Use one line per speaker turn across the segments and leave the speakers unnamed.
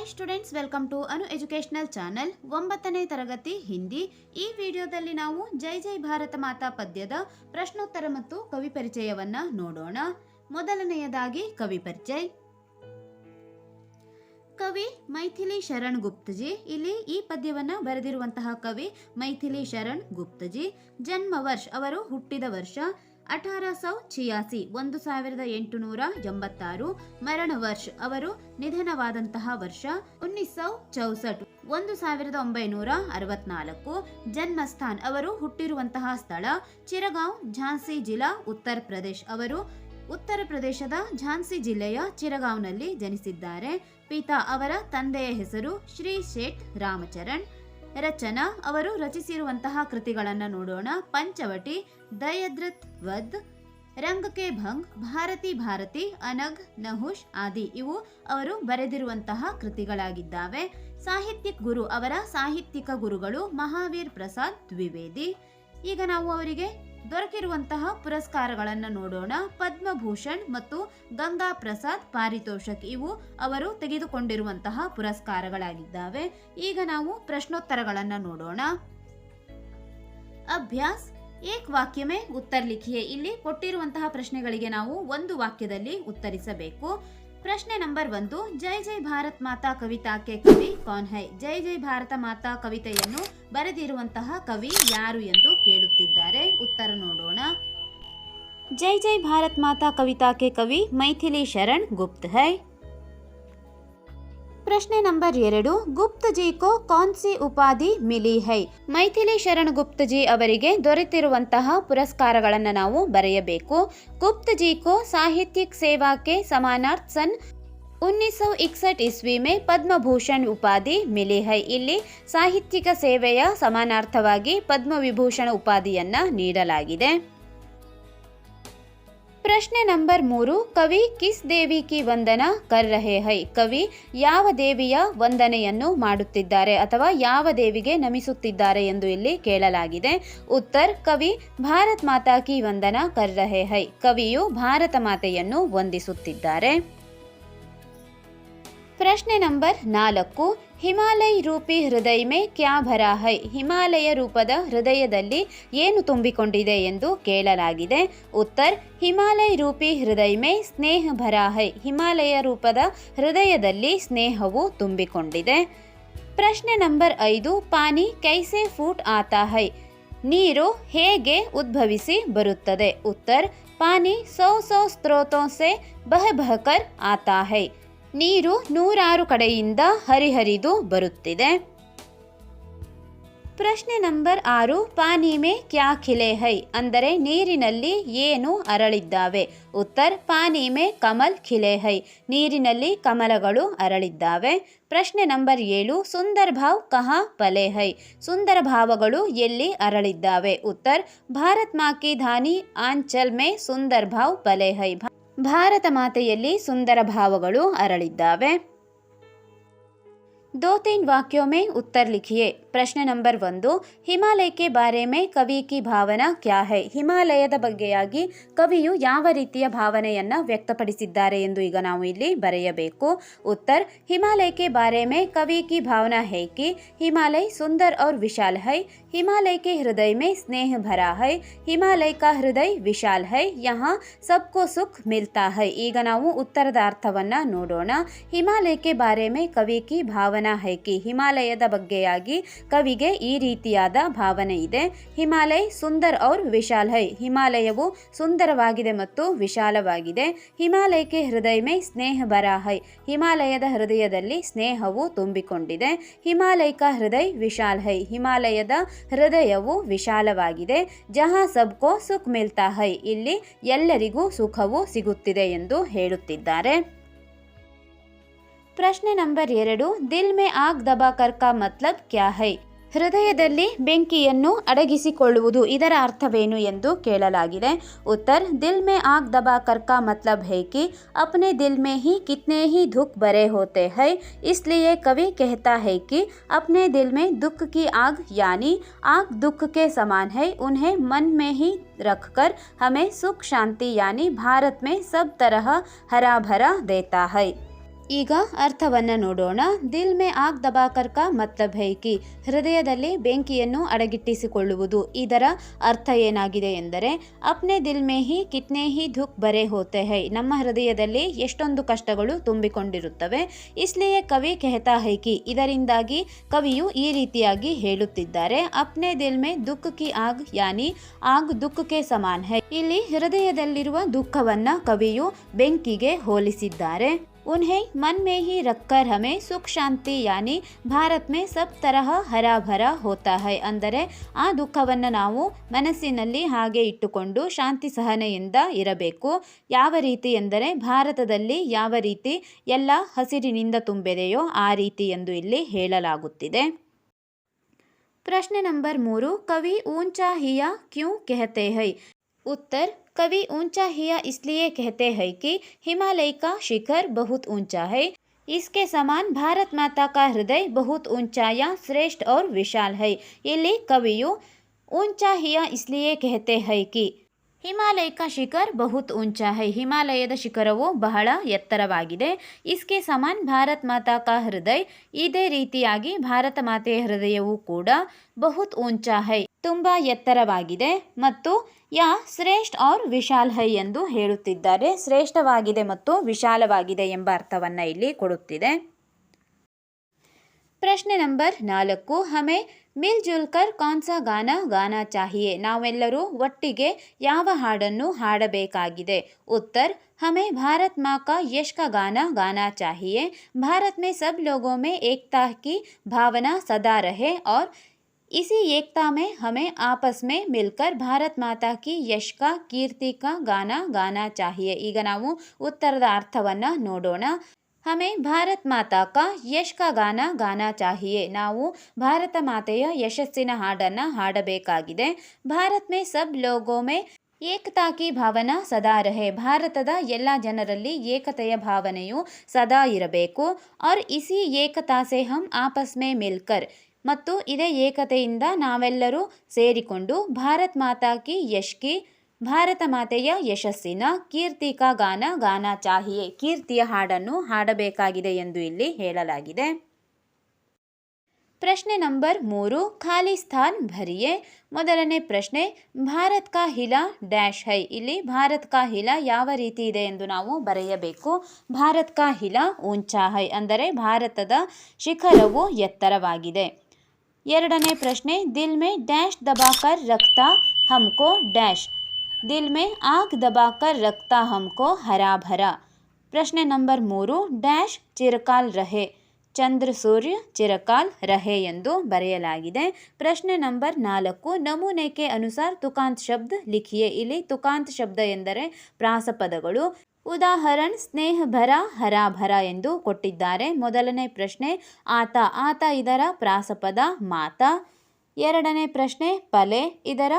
Hi students welcome to Anu educational channel ಒಂಬತ್ತನೇ ತರಗತಿ ಹಿಂದಿ ಈ ವಿಡಿಯೋದಲ್ಲಿ ನಾವು ಜೈ ಜೈ ಭಾರತ ಮಾತಾ ಪದ್ಯದ ಪ್ರಶ್ನೋತ್ತರ ಮತ್ತು ಕವಿ ಪರಿಚಯವನ್ನ ನೋಡೋಣ. ಮೊದಲನೆಯದಾಗಿ ಕವಿ ಪರಿಚಯ. ಕವಿ ಮೈಥಿಲಿ ಶರಣ್ ಗುಪ್ತಜಿ. ಇಲ್ಲಿ ಈ ಪದ್ಯವನ್ನ ಬರೆದಿರುವಂತಹ ಕವಿ ಮೈಥಿಲಿ ಶರಣ್ ಗುಪ್ತಜಿ. ಜನ್ಮ ವರ್ಷ, ಅವರು ಹುಟ್ಟಿದ ವರ್ಷ. ಅಠಾರ ಸೌ ಛಿಯಾಸಿ, ಒಂದು ಸಾವಿರದ ಎಂಟುನೂರ ಎಂಬತ್ತಾರು ಮರಣ ವರ್ಷ. ಅವರು ನಿಧನವಾದಂತಹ ವರ್ಷ ಉನ್ನಿಸ್ ಸೌ ಚೌಸಟ್, ಒಂದು ಸಾವಿರದ ಒಂಬೈನೂರ ಅರವತ್ನಾಲ್ಕು. ಜನ್ಮಸ್ಥಾನ್. ಅವರು ಹುಟ್ಟಿರುವಂತಹ ಸ್ಥಳ ಚಿರಗಾಂವ್, ಝಾನ್ಸಿ ಜಿಲ್ಲಾ, ಉತ್ತರ ಪ್ರದೇಶ್. ಅವರು ಉತ್ತರ ಪ್ರದೇಶದ ಝಾನ್ಸಿ ಜಿಲ್ಲೆಯ ಚಿರಗಾಂವ್ನಲ್ಲಿ ಜನಿಸಿದ್ದಾರೆ. ಪಿತಾ ಅವರ ತಂದೆಯ ಹೆಸರು ಶ್ರೀ ಶೇಠ್ ರಾಮಚರಣ್. ರಚನಾ, ಅವರು ರಚಿಸಿರುವಂತಹ ಕೃತಿಗಳನ್ನು ನೋಡೋಣ. ಪಂಚವಟಿ ದಯದ್ರತ್ ವದ್ ರಂಗ್ ಕೆ ಭಂಗ್, ಭಾರತಿ ಭಾರತಿ ಅನಗ್ ನಹುಷ್ ಆದಿ. ಇವು ಅವರು ಬರೆದಿರುವಂತಹ ಕೃತಿಗಳಾಗಿದ್ದಾವೆ. ಸಾಹಿತ್ಯಕ್ ಗುರು, ಅವರ ಸಾಹಿತ್ಯಿಕ ಗುರುಗಳು ಮಹಾವೀರ್ ಪ್ರಸಾದ್ ದ್ವಿವೇದಿ. ಈಗ ನಾವು ಅವರಿಗೆ ದೊರಕಿರುವಂತಹ ಪುರಸ್ಕಾರಗಳನ್ನು ನೋಡೋಣ. ಪದ್ಮಭೂಷಣ್ ಮತ್ತು ಗಂಗಾ ಪ್ರಸಾದ್ ಪಾರಿತೋಷಕ್ ಇವು ಅವರು ತೆಗೆದುಕೊಂಡಿರುವಂತಹ ಪುರಸ್ಕಾರಗಳಾಗಿದ್ದಾವೆ. ಈಗ ನಾವು ಪ್ರಶ್ನೋತ್ತರಗಳನ್ನು ನೋಡೋಣ. ಅಭ್ಯಾಸ್, ಏಕ್ ವಾಕ್ಯಮೇ ಉತ್ತರ ಲಿಖಿಯೇ. ಇಲ್ಲಿ ಕೊಟ್ಟಿರುವಂತಹ ಪ್ರಶ್ನೆಗಳಿಗೆ ನಾವು ಒಂದು ವಾಕ್ಯದಲ್ಲಿ ಉತ್ತರಿಸಬೇಕು. ಪ್ರಶ್ನೆ ನಂಬರ್ ಒಂದು, ಜೈ ಜೈ ಭಾರತ್ ಮಾತಾ ಕವಿತಾಕ್ಕೆ ಕವಿ. ಕಾನ್ ಹೈ? ಜೈ ಜೈ ಭಾರತ ಮಾತಾ ಕವಿತೆಯನ್ನು ಬರೆದಿರುವಂತಹ ಕವಿ ಯಾರು ಎಂದು ಕೇಳುತ್ತಿದ್ದಾರೆ. ಉತ್ತರ ನೋಡೋಣ. ಜೈ ಜೈ ಭಾರತ್ ಮಾತಾ ಕವಿತಾ ಕೆ ಕವಿ, ಮೈಥಿಲಿ ಶರಣ್ ಗುಪ್ತ್ ಹೈ. ಪ್ರಶ್ನೆ ನಂಬರ್ ಎರಡು, ಗುಪ್ತ ಜಿ ಕೋ ಕೌನ್ ಸಿ ಉಪಾಧಿ ಮಿಲಿ ಹೈ? ಮೈಥಿಲಿ ಶರಣ್ ಗುಪ್ತ ಜಿ ಅವರಿಗೆ ದೊರೆತಿರುವಂತಹ ಪುರಸ್ಕಾರಗಳನ್ನು ನಾವು ಬರೆಯಬೇಕು. ಗುಪ್ತ ಜಿ ಕೋ ಸಾಹಿತ್ಯಿಕ್ ಸೇವಾಕ್ಕೆ ಸಮಾನಾರ್ಥ ಸನ್ ಉನ್ನಿಸ್ ಸೌ ಇಕ್ಸಠ್ ಇಸ್ವಿ ಮೇ ಪದ್ಮಭೂಷಣ್ ಉಪಾದಿ ಮಿಲಿ ಹೈ. ಇಲ್ಲಿ ಸಾಹಿತ್ಯಿಕ ಸೇವೆಯ ಸಮಾನಾರ್ಥವಾಗಿ ಪದ್ಮವಿಭೂಷಣ ಉಪಾಧಿಯನ್ನ ನೀಡಲಾಗಿದೆ. ಪ್ರಶ್ನೆ ನಂಬರ್ ಮೂರು, ಕವಿ ಕಿಸ್ ದೇವಿ ಕಿ ವಂದನ ಕರ್ ರಹೆ ಹೈ. ಕವಿ ಯಾವ ದೇವಿಯ ವಂದನೆಯನ್ನು ಮಾಡುತ್ತಿದ್ದಾರೆ ಅಥವಾ ಯಾವ ದೇವಿಗೆ ನಮಿಸುತ್ತಿದ್ದಾರೆ ಎಂದು ಇಲ್ಲಿ ಕೇಳಲಾಗಿದೆ. ಉತ್ತರ್, ಕವಿ ಭಾರತ್ ಮಾತಾ ಕಿ ವಂದನ ಕರ್ ರಹೆ ಹೈ. ಕವಿಯು ಭಾರತ ಮಾತೆಯನ್ನು ವಂದಿಸುತ್ತಿದ್ದಾರೆ. ಪ್ರಶ್ನೆ ನಂಬರ್ ನಾಲ್ಕು. ಹಿಮಾಲಯ ರೂಪಿ ಹೃದಯ ಮೇ ಕ್ಯಾ ಭರಾ ಹೈ? ಹಿಮಾಲಯ ರೂಪದ ಹೃದಯದಲ್ಲಿ ಏನು ತುಂಬಿಕೊಂಡಿದೆ ಎಂದು ಕೇಳಲಾಗಿದೆ. ಉತ್ತರ್, ಹಿಮಾಲಯ ರೂಪಿ ಹೃದಯ ಮೇ ಸ್ನೇಹ ಭರಾ ಹೈ. ಹಿಮಾಲಯ ರೂಪದ ಹೃದಯದಲ್ಲಿ ಸ್ನೇಹವು ತುಂಬಿಕೊಂಡಿದೆ. ಪ್ರಶ್ನೆ ನಂಬರ್ ಐದು. ಪಾನಿ ಕೈಸೆ ಫೂಟ್ ಆತಾ ಹೈ? ನೀರು ಹೇಗೆ ಉದ್ಭವಿಸಿ ಬರುತ್ತದೆ? ಉತ್ತರ್, ಪಾನಿ ಸೌ ಸೌ ಸ್ತ್ರೋತೋ ಸೆ ಬಹ ಬಹಕರ್ ಆತಾ ಹೈ. ನೀರು ನೂರಾರು ಕಡೆಯಿಂದ ಹರಿಹರಿದು ಬರುತ್ತಿದೆ. ಪ್ರಶ್ನೆ ನಂಬರ್ ಆರು ಪಾನಿ ಮೇ ಕ್ಯಾ ಖಿಲೆ ಹೈ? ಅಂದರೆ ನೀರಿನಲ್ಲಿ ಏನು ಅರಳಿದ್ದಾವೆ? ಉತ್ತರ್ ಪಾನಿ ಮೇ ಕಮಲ್ ಖಿಲೆ ಹೈ. ನೀರಿನಲ್ಲಿ ಕಮಲಗಳು ಅರಳಿದ್ದಾವೆ. ಪ್ರಶ್ನೆ ನಂಬರ್ ಏಳು ಸುಂದರ್ ಭಾವ್ ಕಹಾ ಪಲೆ ಹೈ? ಸುಂದರ ಭಾವಗಳು ಎಲ್ಲಿ ಅರಳಿದ್ದಾವೆ? ಉತ್ತರ್, ಭಾರತ್ ಮಾಕಿ ಧಾನಿ, ಆಂಚಲ್ ಮೇ ಸುಂದರ್ ಭಾವ್ ಪಲೆ ಹೈ. ಭಾರತ ಮಾತೆಯಲ್ಲಿ ಸುಂದರ ಭಾವಗಳು ಅರಳಿದ್ದಾವೆ. दो तीन वाक्यों में उत्तर लिखिए ಪ್ರಶ್ನೆ ನಂಬರ್ ಒಂದು ಹಿಮಾಲಯಕ್ಕೆ ಬಾರೆ ಮೇ ಕವಿ ಕಿ ಭಾವನಾ ಕ್ಯಾ ಹೈ ಹಿಮಾಲಯದ ಬಗ್ಗೆಯಾಗಿ ಕವಿಯು ಯಾವ ರೀತಿಯ ಭಾವನೆಯನ್ನ ವ್ಯಕ್ತಪಡಿಸಿದ್ದಾರೆ ಎಂದು ಈಗ ನಾವು ಇಲ್ಲಿ ಬರೆಯಬೇಕು ಉತ್ತರ್ ಹಿಮಾಲಯಕ್ಕೆ ಬಾರೆ ಮೇ ಕವಿ ಕಿ ಭಾವನಾ ಹೈ ಕಿ ಹಿಮಾಲಯ ಸುಂದರ್ और विशाल है हिमालय के हृदय में स्नेह भरा है ಹಿಮಾಲಯ का ಹೃದಯ ವಿಶಾಲ್ है यहाँ सबको ಸುಖ ಮಿಲ್ತಾ है ಈಗ ನಾವು ಉತ್ತರದ ಅರ್ಥವನ್ನ ನೋಡೋಣ ಹಿಮಾಲಯಕ್ಕೆ ಬಾರೆ ಮೇ ಕವಿ ಕಿ ಭಾವನಾ ಹೈ ಕಿ ಹಿಮಾಲಯದ ಬಗ್ಗೆಯಾಗಿ ಕವಿಗೆ ಈ ರೀತಿಯಾದ ಭಾವನೆ ಇದೆ. ಹಿಮಾಲಯ ಸುಂದರ್ ಔರ್ ವಿಶಾಲ್ ಹೈ. ಹಿಮಾಲಯವು ಸುಂದರವಾಗಿದೆ ಮತ್ತು ವಿಶಾಲವಾಗಿದೆ. ಹಿಮಾಲಯಕ್ಕೆ ಹೃದಯ ಮೇ ಸ್ನೇಹ ಬರ ಹೈ. ಹಿಮಾಲಯದ ಹೃದಯದಲ್ಲಿ ಸ್ನೇಹವು ತುಂಬಿಕೊಂಡಿದೆ. ಹಿಮಾಲಯಕ ಹೃದಯ ವಿಶಾಲ್ ಹೈ. ಹಿಮಾಲಯದ ಹೃದಯವು ವಿಶಾಲವಾಗಿದೆ. ಜಹಾ ಸಬ್ಕೋ ಸುಖ್ ಮಿಲ್ತಾ ಹೈ. ಇಲ್ಲಿ ಎಲ್ಲರಿಗೂ ಸುಖವು ಸಿಗುತ್ತಿದೆ ಎಂದು ಹೇಳುತ್ತಿದ್ದಾರೆ. ಪ್ರಶ್ನೆ ನಂಬರ್ ಎರಡು ದಿಲ್ ಮೇ ಆಗ್ ದಬಾ ಕರ್ಕಾ ಮತ್ಲಬ್ ಕ್ಯಾ ಹೈ ಹೃದಯದಲ್ಲಿ ಬೆಂಕಿಯನ್ನು ಅಡಗಿಸಿಕೊಳ್ಳುವುದು ಇದರ ಅರ್ಥವೇನು ಎಂದು ಕೇಳಲಾಗಿದೆ ಉತ್ತರ ದಿಲ್ ಮೇ ಆಗ್ ದಬಾ ಕರ್ಕಾ ಮತ್ಲಬ್ ಹೈ ಕಿ ಅಪ್ನೆ ದಿಲ್ ಮೇ ಹಿ ಕಿತ್ನೆ ಹಿ ದುಃಖ ಬರೆ ಹೋತೆ ಹೈ इसलिए कवि कहता है कि अपने दिल में दुख की आग यानी आग दुख के समान है उन्हें मन में ही रखकर हमें सुख शांति यानी भारत में सब तरह हरा भरा देता है ಈಗ ಅರ್ಥವನ್ನ ನೋಡೋಣ. ದಿಲ್ ಮೇ ಆಗ್ ದಬಾಕರ್ ಕಾ ಮತ್ಲಬ್ ಹೈ ಕಿ. ಹೃದಯದಲ್ಲಿ ಬೆಂಕಿಯನ್ನು ಅಡಗಿಟ್ಟಿಸಿಕೊಳ್ಳುವುದು. ಇದರ ಅರ್ಥ ಏನಾಗಿದೆ ಎಂದರೆ, ಅಪ್ನೆ ದಿಲ್ ಮೇ ಹಿ ಕಿತ್ನೆ ಹಿ ದುಃಖ್ ಬರೆ ಹೋತೆ ಹೈ. ನಮ್ಮ ಹೃದಯದಲ್ಲಿ ಎಷ್ಟೊಂದು ಕಷ್ಟಗಳು ತುಂಬಿಕೊಂಡಿರುತ್ತವೆ. ಇಸ್ಲಿಯೇ ಕವಿ ಕೆಹತಾ ಹೈಕಿ ಇದರಿಂದಾಗಿ ಕವಿಯು ಈ ರೀತಿಯಾಗಿ ಹೇಳುತ್ತಿದ್ದಾರೆ. ಅಪ್ನೆ ದಿಲ್ ಮೇ ದುಃಖ ಕಿ ಆಗ್ ಯಾನಿ, ಆಗ್ ದುಃಖಕ್ಕೆ ಸಮಾನ್ ಹೈ. ಇಲ್ಲಿ ಹೃದಯದಲ್ಲಿರುವ ದುಃಖವನ್ನ ಕವಿಯು ಬೆಂಕಿಗೆ ಹೋಲಿಸಿದ್ದಾರೆ. उन्हें मन में ही रखकर हमें सुख शांति यानी ಭಾರತ್ ಮೇ ಸಬ್ ತರಹ ಹರಾಭರ ಹೋತಾ ಹೈ ಅಂದರೆ ಆ ದುಃಖವನ್ನು ನಾವು ಮನಸ್ಸಿನಲ್ಲಿ ಹಾಗೆ ಇಟ್ಟುಕೊಂಡು ಶಾಂತಿ ಸಹನೆಯಿಂದ ಇರಬೇಕು ಯಾವ ರೀತಿ ಎಂದರೆ ಭಾರತದಲ್ಲಿ ಯಾವ ರೀತಿ ಎಲ್ಲ ಹಸಿರಿನಿಂದ ತುಂಬಿದೆಯೋ ಆ ರೀತಿ ಎಂದು ಇಲ್ಲಿ ಹೇಳಲಾಗುತ್ತಿದೆ ಪ್ರಶ್ನೆ ನಂಬರ್ ಮೂರು ಕವಿ ಊಂಚಾ ಹಿಯ ಕ್ಯೂ ಕೆಹತೆ ಹೈ उत्तर कवि ऊंचा हिया इसलिए कहते हैं कि हिमालय का शिखर बहुत ऊंचा है इसके समान भारत माता का हृदय बहुत ऊंचा या श्रेष्ठ और विशाल है ಇಲ್ಲಿ ಕವಿಯು ऊंचा हिया इसलिए कहते हैं कि ಹಿಮಾಲಯ ಕಾ ಶಿಖರ್ ಬಹುತ್ ಊಂಚಾ ಹೈ ಹಿಮಾಲಯದ ಶಿಖರವು ಬಹಳ ಎತ್ತರವಾಗಿದೆ ಇಸ್ಕೆ ಸಮಾನ್ ಭಾರತ್ ಮಾತಾ ಕಾ ಹೃದಯ ಇದೇ ರೀತಿಯಾಗಿ ಭಾರತ ಮಾತೆಯ ಹೃದಯವು ಕೂಡ ಬಹುತ್ ಊಂಚಾ ಹೈ ತುಂಬ ಎತ್ತರವಾಗಿದೆ ಮತ್ತು ಯಾ ಶ್ರೇಷ್ಠ ಔರ್ ವಿಶಾಲ್ ಹೈ ಎಂದು ಹೇಳುತ್ತಿದ್ದಾರೆ. ಶ್ರೇಷ್ಠವಾಗಿದೆ ಮತ್ತು ವಿಶಾಲವಾಗಿದೆ ಎಂಬ ಅರ್ಥವನ್ನು ಇಲ್ಲಿ ಕೊಡುತ್ತಿದೆ. ಪ್ರಶ್ನೆ ನಂಬರ್ ನಾಲ್ಕು. ಹಮೆ ಮಿಲ್ ಜುಲ್ಕರ್ ಕಾನ್ಸಾ ಗಾನ ಗಾನ ಚಾಹಿಯೇ. ನಾವೆಲ್ಲರೂ ಒಟ್ಟಿಗೆ ಯಾವ ಹಾಡನ್ನು ಹಾಡಬೇಕಾಗಿದೆ? ಉತ್ತರ್, ಹಮೆ ಭಾರತ್ ಮಾಕ ಯಶ್ಕ ಗಾನ ಗಾನ ಚಾಹಿಯೇ. ಭಾರತ್ ಮೇ ಸಬ್ ಲೋಗೋ ಮೇ ಏಕತಾ ಕಿ ಭಾವನಾ ಸದಾ ರಹೆ. ಔರ್ इसी एकता में हमें आपस में मिलकर ಭಾರತ್ ಮಾತಾ ಕಿ ಯಶ್ ಕಾ ಕೀರ್ತಿ ಕಾ ಗಾನ ಗಾನಾ ಚಾಹಿಯೆ ಈಗ ನಾವು ಉತ್ತರದ ಅರ್ಥವನ್ನು ನೋಡೋಣ ಹಮೆ ಭಾರತ್ ಮಾತಾ ಕಾ ಯಶ್ ಕಾ ಗಾನ ಗಾನಾ ಚಾಹಿಯೆ ನಾವು ಭಾರತ ಮಾತೆಯ ಯಶಸ್ಸಿನ ಹಾಡನ್ನು ಹಾಡಬೇಕಾಗಿದೆ ಭಾರತ್ ಮೇ ಸಬ್ ಲೋಗೋ ಮೇ ಏಕತಾ ಕಿ ಭಾವನಾ ಸದಾ ರಹೆ ಭಾರತದ ಎಲ್ಲ ಜನರಲ್ಲಿ ಏಕತೆಯ ಭಾವನೆಯು ಸದಾ ಇರಬೇಕು ಔರ್ ಇಸಿ ಏಕತಾ ಸೆ ಹಮ್ ಆಪಸ್ ಮೇ ಮಿಲ್ಕರ್ ಮತ್ತು ಇದೇ ಏಕತೆಯಿಂದ ನಾವೆಲ್ಲರೂ ಸೇರಿಕೊಂಡು ಭಾರತ್ ಮಾತಾ ಕಿ ಯಶ್ ಕಿ ಭಾರತ ಮಾತೆಯ ಯಶಸ್ಸಿನ ಕೀರ್ತಿಕಾ ಗಾನ ಗಾನ ಚಾಹಿಯೇ, ಕೀರ್ತಿಯ ಹಾಡನ್ನು ಹಾಡಬೇಕಾಗಿದೆ ಎಂದು ಇಲ್ಲಿ ಹೇಳಲಾಗಿದೆ. ಪ್ರಶ್ನೆ ನಂಬರ್ ಮೂರು, ಖಾಲಿ ಸ್ಥಾನ್ ಭರಿಯೆ. ಮೊದಲನೇ ಪ್ರಶ್ನೆ, ಭಾರತ್ ಕಾ ಹಿಲಾ ಡ್ಯಾಶ್ ಹೈ. ಇಲ್ಲಿ ಭಾರತ್ ಕಾ ಹಿಲಾ ಯಾವ ರೀತಿ ಇದೆ ಎಂದು ನಾವು ಬರೆಯಬೇಕು. ಭಾರತ್ ಕಾ ಹಿಲಾ ಊಂಚಾ ಹೈ ಅಂದರೆ ಭಾರತದ ಶಿಖರವು ಎತ್ತರವಾಗಿದೆ. ಎರಡನೇ ಪ್ರಶ್ನೆ, ದಿಲ್ ಮೇ ಡ್ಯಾಶ್ ದಬಾಕರ್ ರಕ್ತಾ ಹಮ್ಕೋ ಡ್ಯಾಶ್. ದಿಲ್ ಮೇ ಆಗ್ ದಬಾಕರ್ ರಕ್ತಾ ಹಮ್ಕೋ ಹರಾ ಭರಾ. ಪ್ರಶ್ನೆ ನಂಬರ್ ಮೂರು, ಡ್ಯಾಶ್ ಚಿರಕಾಲ್ ರಹೆ, ಚಂದ್ರ ಸೂರ್ಯ ಚಿರಕಾಲ್ ರಹೆ ಎಂದು ಬರೆಯಲಾಗಿದೆ. ಪ್ರಶ್ನೆ ನಂಬರ್ ನಾಲ್ಕು ನಮೂನೆಕೆ ಅನುಸಾರ ತುಕಾಂತ್ ಶಬ್ದ ಲಿಖಿಯೇ ಇಲ್ಲಿ. ತುಕಾಂತ್ ಶಬ್ದ ಎಂದರೆ ಪ್ರಾಸಪದಗಳು. ಉದಾಹರಣ್ ಸ್ನೇಹ ಭರ ಹರಾಭರ ಎಂದು ಕೊಟ್ಟಿದ್ದಾರೆ. ಮೊದಲನೇ ಪ್ರಶ್ನೆ, ಆತ ಆತ ಇದರ ಪ್ರಾಸಪದ ಮಾತ. ಎರಡನೇ ಪ್ರಶ್ನೆ ಪಲೆ ಇದರ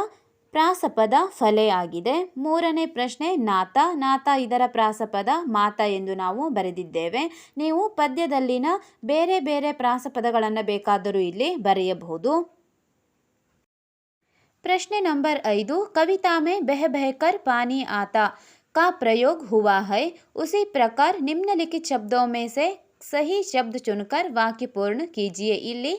ಪ್ರಾಸಪದ ಫಲೆ ಆಗಿದೆ. ಮೂರನೇ ಪ್ರಶ್ನೆ, ನಾತ. ನಾತ ಇದರ ಪ್ರಾಸಪದ ಮಾತ ಎಂದು ನಾವು ಬರೆದಿದ್ದೇವೆ. ನೀವು ಪದ್ಯದಲ್ಲಿನ ಬೇರೆ ಬೇರೆ ಪ್ರಾಸಪದಗಳನ್ನು ಬೇಕಾದರೂ ಇಲ್ಲಿ ಬರೆಯಬಹುದು. ಪ್ರಶ್ನೆ ನಂಬರ್ ಐದು, ಕವಿತಾಮೆ ಬೆಹ ಬೆಹಕರ್ ಪಾನಿ ಆತಾ. का प्रयोग हुआ है उसी प्रकार निम्नलिखित शब्दों में से ಸಹಿ ಶಬ್ದ ಚುನ್ಕರ್ ವಾಕ್ಯ ಪೂರ್ಣ ಕೀಜಿಯೆ ಇಲ್ಲಿ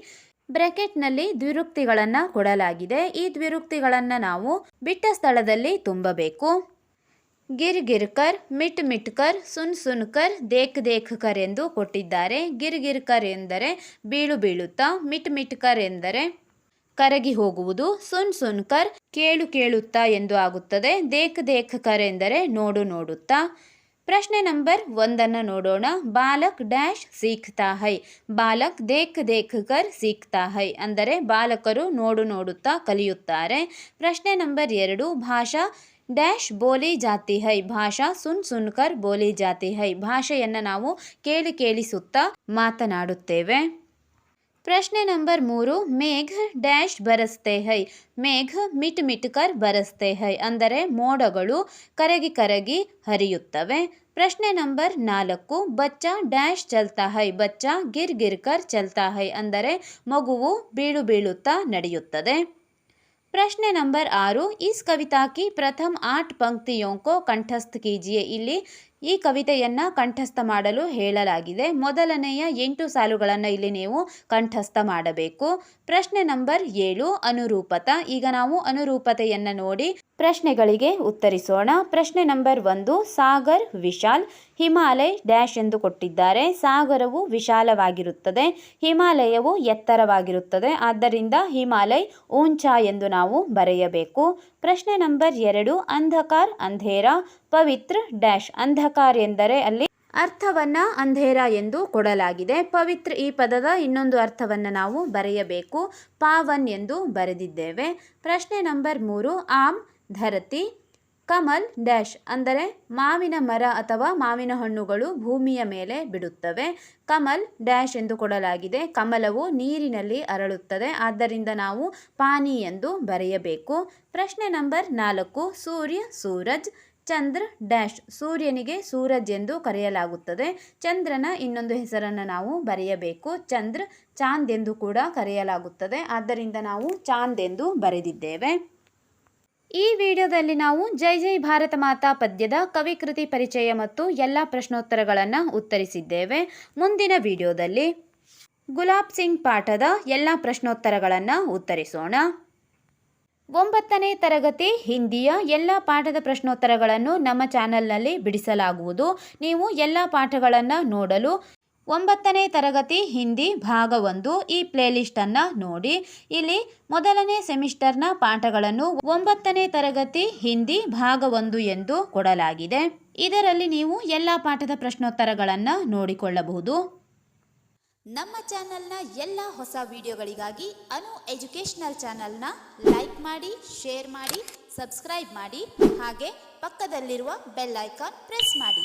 ಬ್ರ್ಯಾಕೆಟ್ನಲ್ಲಿ ದ್ವಿರುಕ್ತಿಗಳನ್ನು ಕೊಡಲಾಗಿದೆ ಈ ದ್ವಿರುಕ್ತಿಗಳನ್ನು ನಾವು ಬಿಟ್ಟ ಸ್ಥಳದಲ್ಲಿ ತುಂಬಬೇಕು ಗಿರ್ ಗಿರ್ಕರ್ ಮಿಟ್ ಮಿಟ್ಕರ್ ಸುನ್ ಸುನ್ಕರ್ ದೇಖ್ ದೇಖ್ಕರ್ ಎಂದು ಕೊಟ್ಟಿದ್ದಾರೆ ಗಿರ್ ಗಿರ್ಕರ್ ಎಂದರೆ ಬೀಳು ಬೀಳುತ್ತಾ ಮಿಟ್ ಮಿಟ್ಕರ್ ಎಂದರೆ ಕರಗಿ ಹೋಗುವುದು ಸುನ್ ಸುನ್ಕರ್ ಕೇಳು ಕೇಳುತ್ತಾ ಎಂದು ಆಗುತ್ತದೆ. ದೇಖ್ ಕರ್ ಎಂದರೆ ನೋಡು ನೋಡುತ್ತಾ. ಪ್ರಶ್ನೆ ನಂಬರ್ ಒಂದನ್ನು ನೋಡೋಣ. ಬಾಲಕ್ ಡ್ಯಾಶ್ ಸೀಖ್ತಾ ಹೈ. ಬಾಲಕ್ ದೇಖ್ ದೇಖ್ ಕರ್ ಸೀಖ್ತಾ ಹೈ ಅಂದರೆ ಬಾಲಕರು ನೋಡು ನೋಡುತ್ತಾ ಕಲಿಯುತ್ತಾರೆ. ಪ್ರಶ್ನೆ ನಂಬರ್ ಎರಡು. ಭಾಷಾ ಡ್ಯಾಶ್ ಬೋಲಿ ಜಾತಿ ಹೈ. ಭಾಷಾ ಸುನ್ ಸುನ್ಕರ್ ಬೋಲಿ ಜಾತಿ ಹೈ. ಭಾಷೆಯನ್ನು ನಾವು ಕೇಳಿ ಕೇಳಿಸುತ್ತಾ ಮಾತನಾಡುತ್ತೇವೆ. ಪ್ರಶ್ನೆ ನಂಬರ್ ಮೂರು, ಮೇಘ ಡ್ಯಾಶ್ ಬರಸ್ತೆ ಹೈ, ಮೇಘ ಮಿಟ್ ಮಿಟ್ಕರ್ ಬರಸ್ತೆ ಹೈ, ಅಂದರೆ ಮೋಡಗಳು ಕರಗಿ ಕರಗಿ ಹರಿಯುತ್ತವೆ. ಪ್ರಶ್ನೆ ನಂಬರ್ ನಾಲ್ಕು, ಬಚ್ಚ ಡ್ಯಾಶ್ ಚಲ್ತಾ ಹೈ, ಬಚ್ಚ ಗಿರ್ ಗಿರ್ಕರ್ ಚಲ್ತಾ ಹೈ, ಅಂದರೆ ಮಗುವು ಬೀಳು ಬೀಳುತ್ತಾ ನಡೆಯುತ್ತದೆ. ಪ್ರಶ್ನೆ ನಂಬರ್ ಆರು ಈ ಕವಿತಾ ಕಿ ಪ್ರಥಮ ಆಟ್ ಪಂಕ್ತಿಯೊಂಕೋ ಕಂಠಸ್ಥ ಕೀಜಿಯೆ, ಇಲ್ಲಿ ಈ ಕವಿತೆಯನ್ನು ಕಂಠಸ್ಥ ಮಾಡಲು ಹೇಳಲಾಗಿದೆ. ಮೊದಲನೆಯ ಎಂಟು ಸಾಲುಗಳನ್ನು ಇಲ್ಲಿ ನೀವು ಕಂಠಸ್ಥ ಮಾಡಬೇಕು. ಪ್ರಶ್ನೆ ನಂಬರ್ ಏಳು, ಅನುರೂಪತ. ಈಗ ನಾವು ಅನುರೂಪತೆಯನ್ನು ನೋಡಿ ಪ್ರಶ್ನೆಗಳಿಗೆ ಉತ್ತರಿಸೋಣ. ಪ್ರಶ್ನೆ ನಂಬರ್ ಒಂದು, ಸಾಗರ್ ವಿಶಾಲ್. ಹಿಮಾಲಯ ಡ್ಯಾಶ್ ಎಂದು ಕೊಟ್ಟಿದ್ದಾರೆ. ಸಾಗರವು ವಿಶಾಲವಾಗಿರುತ್ತದೆ. ಹಿಮಾಲಯವು ಎತ್ತರವಾಗಿರುತ್ತದೆ. ಆದ್ದರಿಂದ ಹಿಮಾಲಯ ಊಂಚಾ ಎಂದು ನಾವು ಬರೆಯಬೇಕು. ಪ್ರಶ್ನೆ ನಂಬರ್ ಎರಡು, ಅಂಧಕಾರ್, ಅಂಧೇರ, ಪವಿತ್ರ ಡ್ಯಾಶ್. ಅಂಧಕಾರ್ ಎಂದರೆ ಅಲ್ಲಿ ಅರ್ಥವನ್ನ ಅಂಧೇರ ಎಂದು ಕೊಡಲಾಗಿದೆ. ಪವಿತ್ರ ಈ ಪದದ ಇನ್ನೊಂದು ಅರ್ಥವನ್ನು ನಾವು ಬರೆಯಬೇಕು. ಪಾವನ್ ಎಂದು ಬರೆದಿದ್ದೇವೆ. ಪ್ರಶ್ನೆ ನಂಬರ್ ಮೂರು, ಆಮ್, ಧರತಿ ಕಮಲ್ ಡ್ಯಾಶ್ ಅಂದರೆ ಮಾವಿನ ಮರ ಅಥವಾ ಮಾವಿನ ಹಣ್ಣುಗಳು ಭೂಮಿಯ ಮೇಲೆ ಬಿಡುತ್ತವೆ. ಕಮಲ್ ಡ್ಯಾಶ್ ಎಂದು ಕೊಡಲಾಗಿದೆ. ಕಮಲವು ನೀರಿನಲ್ಲಿ ಅರಳುತ್ತದೆ. ಆದ್ದರಿಂದ ನಾವು ಪಾನಿ ಎಂದು ಬರೆಯಬೇಕು. ಪ್ರಶ್ನೆ ನಂಬರ್ ನಾಲ್ಕು, ಸೂರ್ಯ, ಸೂರಜ್. ಚಂದ್ರ ಡ್ಯಾಶ್ ಸೂರ್ಯನಿಗೆ ಸೂರಜ್ ಎಂದು ಕರೆಯಲಾಗುತ್ತದೆ. ಚಂದ್ರನ ಇನ್ನೊಂದು ಹೆಸರನ್ನು ನಾವು ಬರೆಯಬೇಕು. ಚಂದ್ರ ಚಾಂದ್ ಎಂದು ಕೂಡ ಕರೆಯಲಾಗುತ್ತದೆ. ಆದ್ದರಿಂದ ನಾವು ಚಾಂದ್ ಎಂದು ಬರೆದಿದ್ದೇವೆ. ಈ ವಿಡಿಯೋದಲ್ಲಿ ನಾವು ಜೈ ಜೈ ಭಾರತ ಮಾತಾ ಪದ್ಯದ ಕವಿಕೃತಿ ಪರಿಚಯ ಮತ್ತು ಎಲ್ಲ ಪ್ರಶ್ನೋತ್ತರಗಳನ್ನು ಉತ್ತರಿಸಿದ್ದೇವೆ. ಮುಂದಿನ ವಿಡಿಯೋದಲ್ಲಿ ಗುಲಾಬ್ ಸಿಂಗ್ ಪಾಠದ ಎಲ್ಲ ಪ್ರಶ್ನೋತ್ತರಗಳನ್ನು ಉತ್ತರಿಸೋಣ. ಒಂಬತ್ತನೇ ತರಗತಿ ಹಿಂದಿಯ ಎಲ್ಲ ಪಾಠದ ಪ್ರಶ್ನೋತ್ತರಗಳನ್ನು ನಮ್ಮ ಚಾನಲ್ನಲ್ಲಿ ಬಿಡಿಸಲಾಗುವುದು. ನೀವು ಎಲ್ಲ ಪಾಠಗಳನ್ನು ನೋಡಲು ಒಂಬತ್ತನೇ ತರಗತಿ ಹಿಂದಿ ಭಾಗ ಒಂದು ಈ ಪ್ಲೇಲಿಸ್ಟನ್ನು ನೋಡಿ. ಇಲ್ಲಿ ಮೊದಲನೇ ಸೆಮಿಸ್ಟರ್ನ ಪಾಠಗಳನ್ನು ಒಂಬತ್ತನೇ ತರಗತಿ ಹಿಂದಿ ಭಾಗ ಒಂದು ಎಂದು ಕೊಡಲಾಗಿದೆ. ಇದರಲ್ಲಿ ನೀವು ಎಲ್ಲ ಪಾಠದ ಪ್ರಶ್ನೋತ್ತರಗಳನ್ನು ನೋಡಿಕೊಳ್ಳಬಹುದು. ನಮ್ಮ ಚಾನಲ್ನ ಎಲ್ಲ ಹೊಸ ವಿಡಿಯೋಗಳಿಗಾಗಿ ಅನು ಎಜುಕೇಷನಲ್ ಚಾನಲ್ನ ಲೈಕ್ ಮಾಡಿ, ಶೇರ್ ಮಾಡಿ, ಸಬ್ಸ್ಕ್ರೈಬ್ ಮಾಡಿ, ಹಾಗೆ ಪಕ್ಕದಲ್ಲಿರುವ ಬೆಲ್ ಐಕಾನ್ ಪ್ರೆಸ್ ಮಾಡಿ.